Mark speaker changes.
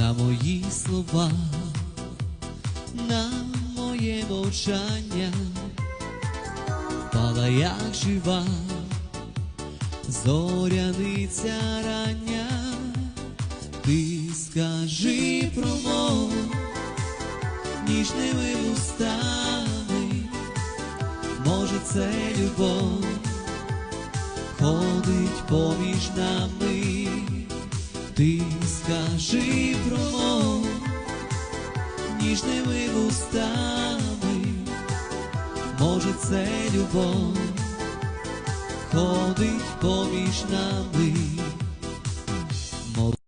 Speaker 1: на мої слова, на моє мовчання, пала як жива, зоряниця рання, ти скажи промов ніжними устами, може це любов ходить поміж нами, ти скажи промов ніжними вустами, може це любов ходить поміж нами.